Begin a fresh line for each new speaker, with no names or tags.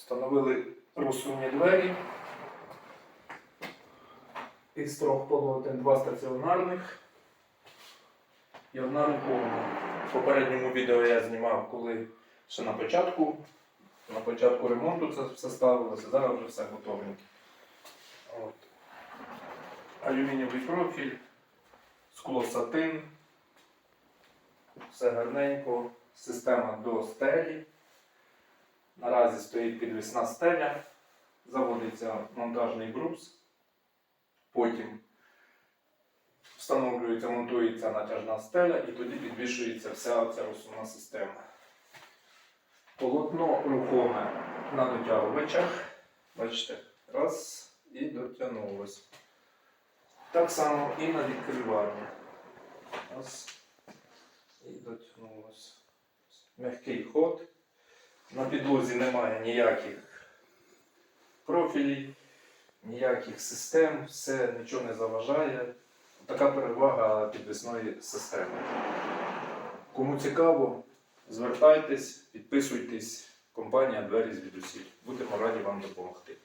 Встановили розсувні двері. Із трьох полотен два стаціонарних і одна рухома. В попередньому відео я знімав, коли ще на початку, на початку ремонту це все ставилося, зараз вже все готовеньке. От. Алюмінієвий профіль, скло сатин, все гарненько, система до стелі. Наразі стоїть підвісна стеля, заводиться монтажний брус, потім встановлюється, монтується натяжна стеля і тоді підвішується вся ця розсувна система. Полотно рухоме на дотягувачах. Бачите, раз і дотягнулось. Так само і на відкриванні. Раз і дотягнулось. Мягкий ход. На підлозі немає ніяких профілів, ніяких систем, все нічого не заважає. Така перевага підвісної системи. Кому цікаво, звертайтесь, підписуйтесь. Компанія Двері звідусіль. Будемо раді вам допомогти.